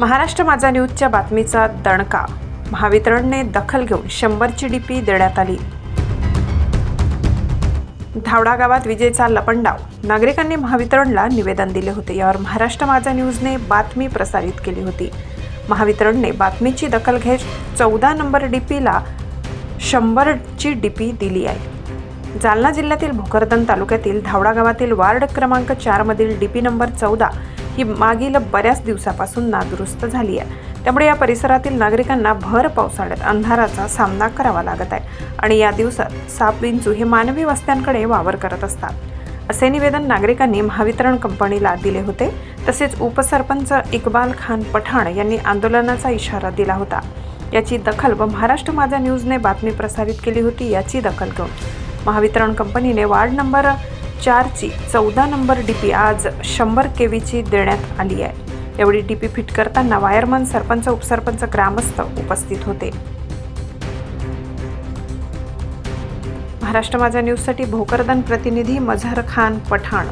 महाराष्ट्र माझा न्यूजच्या बातमीचा दणका. महावितरणने दखल घेऊन शंभरची डीपी देण्यात आली. धावडा गावात विजेचा लपंडाव. नागरिकांनी महावितरणला निवेदन दिले होते. यावर महाराष्ट्र माझा न्यूजने बातमी प्रसारित केली होती. महावितरणने बातमीची दखल घेत चौदा नंबर डीपीला शंभरची डी पी दिली आहे. जालना जिल्ह्यातील भोकरदन तालुक्यातील धावडा गावातील वार्ड क्रमांक चारमधील डी पी नंबर चौदा ही मागील बऱ्याच दिवसापासून नादुरुस्त झाली आहे. त्यामुळे या परिसरातील नागरिकांना भर पावसाळ्यात अंधाराचा सामना करावा लागत आहे आणि या दिवसात साप विंचू हे मानवी वस्त्यांकडे वावर करत असतात. असे निवेदन नागरिकांनी महावितरण कंपनीला दिले होते. तसेच उपसरपंच इक्बाल खान पठाण यांनी आंदोलनाचा इशारा दिला होता. याची दखल व महाराष्ट्र माझा न्यूजने बातमी प्रसारित केली होती याची दखल घेऊन. महावितरण कंपनीने वार्ड नंबर चारची चौदा नंबर डी पी आज शंभर केवीची देण्यात आली आहे. एवढी डीपी फिट करताना वायरमन सरपंच उपसरपंच ग्रामस्थ उपस्थित होते. महाराष्ट्र माझा न्यूजसाठी भोकरदन प्रतिनिधी मझहर खान पठाण.